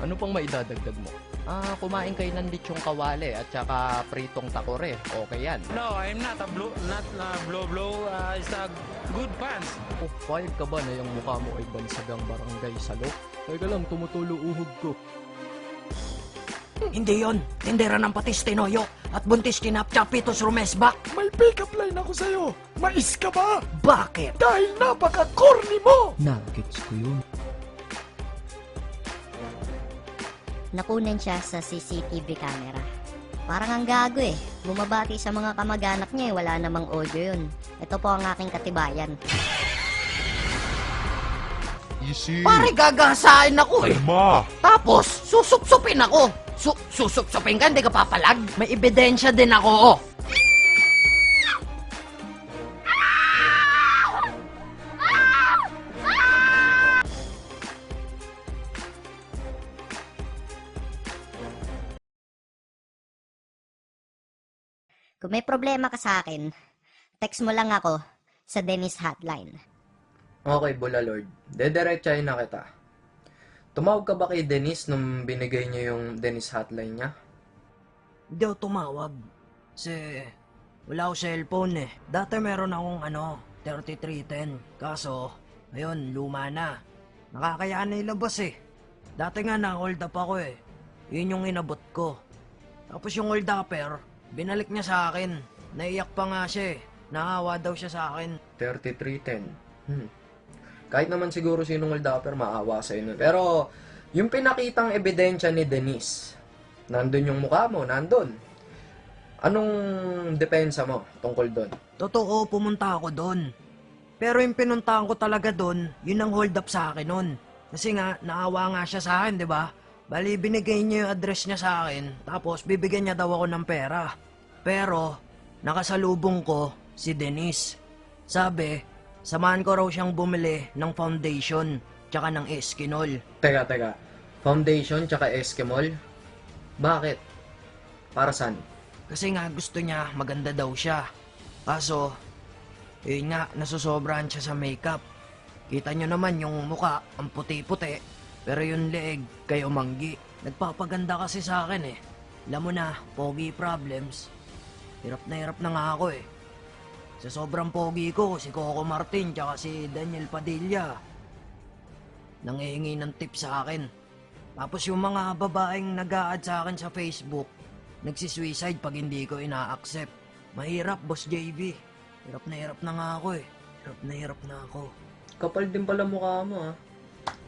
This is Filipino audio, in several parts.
Ano pang maidadagdag mo? Ah, kumain kayo ng lechong kawale at saka pritong takore. Okay yan. No, I'm not a blow, not a blow blow. Uh, it's a good pants. Oh, payag ka ba na yung mukha mo ay bansagang barangay salok? Teka lang, tumutulo uhog ko. Hindi yon. Tindera ng patis tinoyo at buntis kinapchapitos rumesbak. May pick-up line ako sa'yo. Mais ka ba? Bakit? Dahil napaka-corny mo! Nuggets ko yun. Nakunan siya sa CCTV camera. Parang ang gago eh. Bumabati sa mga kamag-anak niya eh. Wala namang audio yun. Ito po ang aking katibayan. Easy. Pare gagasain ako eh. Ma! Tapos, susup-supin ako. Su susup-supin ka, hindi ka papalag. May ebidensya din ako, oh. Kung may problema ka sa akin, text mo lang ako sa Dennis Hotline. Okay, Bula Lord. Dediretsahin na kita. Tumawag ka ba kay Denise nung binigay niya yung Denise hotline niya? Hindi ako tumawag. Kasi, wala ako cellphone eh. Dati meron akong ano, 3310. Kaso, ayun, luma na. Nakakaya na ilabas eh. Dati nga na-hold up ako eh. Yun yung inabot ko. Tapos yung hold upper, binalik niya sa akin. Naiyak pa nga siya eh. Naawa daw siya sa akin. 3310. Hmm. Kahit naman siguro sinong holdupper, maawa sa nun. Pero, yung pinakitang ebidensya ni Denise, nandun yung mukha mo, nandun. Anong depensa mo tungkol doon? Totoo, pumunta ako doon. Pero yung pinuntahan ko talaga doon, yun ang hold up sa akin nun. Kasi nga, naawa nga siya sa akin, di ba? Bali, binigay niya yung address niya sa akin, tapos bibigyan niya daw ako ng pera. Pero, nakasalubong ko si Denise. Sabi, samahan ko raw siyang bumili ng foundation, tsaka ng Eskinol. Teka, teka. Foundation tsaka Eskimol? Bakit? Para saan? Kasi nga gusto niya maganda daw siya. Kaso, yun nga, nasusobrahan siya sa makeup. Kita nyo naman yung muka, ang puti-puti. Pero yung leeg, kayo manggi. Nagpapaganda kasi sa akin eh. Alam mo na, pogi problems. Hirap na hirap na nga ako eh. Sa sobrang pogi ko, si Coco Martin tsaka si Daniel Padilla. Nangihingi ng tip sa akin. Tapos yung mga babaeng nag add sa akin sa Facebook, nagsisuicide pag hindi ko ina-accept. Mahirap, Boss JB. Hirap na hirap na nga ako eh. Hirap na hirap na ako. Kapal din pala mukha mo ha.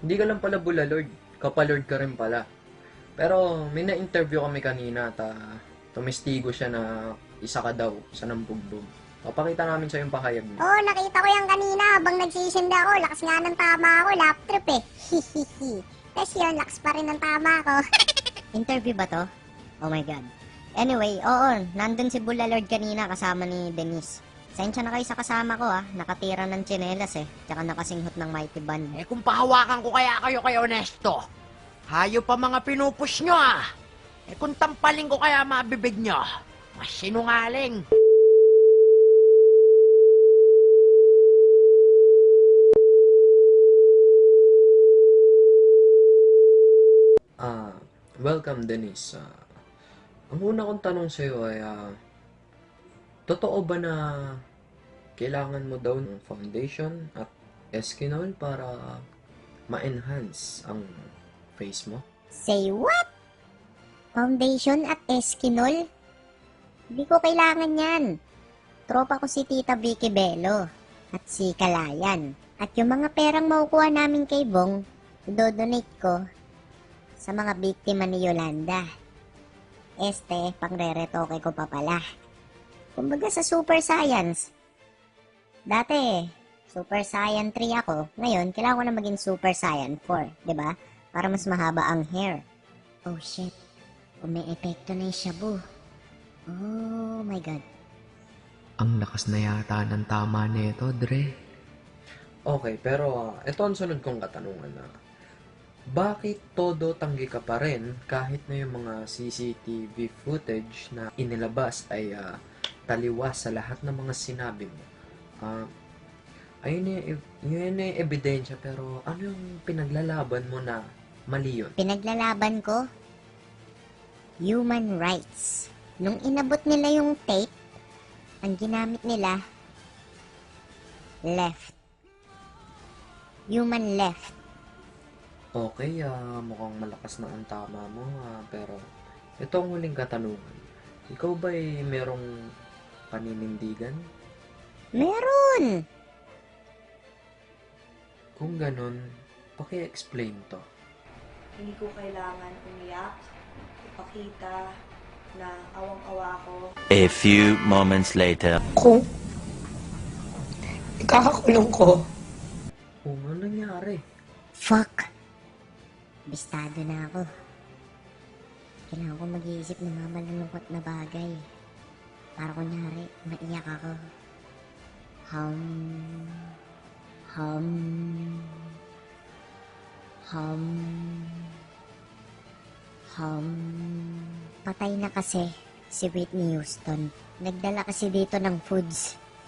Hindi ka lang pala bula lord. Kapalord ka rin pala. Pero may na-interview kami kanina at ah, tumestigo siya na isa ka daw sa nambugbog. Papakita namin sa yung pahayag mo. Oo, nakita ko yan kanina habang nagsisinda ako. Lakas nga ng tama ako, lap trip eh. Hihihi. Tapos yun, lakas pa rin ng tama ko. Interview ba to? Oh my God. Anyway, oo, nandun si Bula Lord kanina kasama ni Denise. Sensya na kayo sa kasama ko ah. Nakatira ng tsinelas eh. Tsaka nakasinghot ng mighty band. Eh kung pahawakan ko kaya kayo kay Honesto, hayo pa mga pinupush nyo ah. Eh kung tampaling ko kaya mabibig nyo, mas sinungaling. Ah, welcome Denise. Ah, ang una kong tanong sa iyo ay ah, totoo ba na kailangan mo daw ng foundation at Eskinol para ma-enhance ang face mo? Say what? Foundation at Eskinol? Hindi ko kailangan yan. Tropa ko si Tita Vicky Bello at si Kalayan. At yung mga perang makukuha namin kay Bong, dodonate ko sa mga biktima ni Yolanda. Este, pangreretoke ko pa pala. Kumbaga sa Super Science. Dati, Super Saiyan 3 ako. Ngayon, kailangan ko na maging Super Saiyan 4, 'di ba? Para mas mahaba ang hair. Oh shit. Umi-epekto na yung shabu. Oh my god. Ang lakas na yata ng tama nito, Dre. Okay, pero ito ang sunod kong katanungan na. Bakit todo tanggi ka pa rin kahit na yung mga CCTV footage na inilabas ay ah, taliwas sa lahat ng mga sinabi mo? Ah, ayun na, yung- yun na yung ebidensya pero ano yung pinaglalaban mo na Mali yun. Pinaglalaban ko, human rights. Nung inabot nila yung tape, ang ginamit nila, left. Human left. Okay, ah, mukhang malakas na ang tama mo, ah, pero ito ang huling katanungan. Ikaw ba ay merong paninindigan? Meron! Kung ganun, paki-explain to. Hindi ko kailangan umiyak, ipakita na awang-awa ko. A few moments later. Kung ikakakulong ko, Kung ano nangyari? Fuck! Bistado na ako. Kailangan ko mag-iisip ng mga malulungkot na bagay. Para kunyari, maiyak ako. Hum... Hum... Hum... Hum... Patay na kasi si Whitney Houston. Nagdala kasi dito ng foods.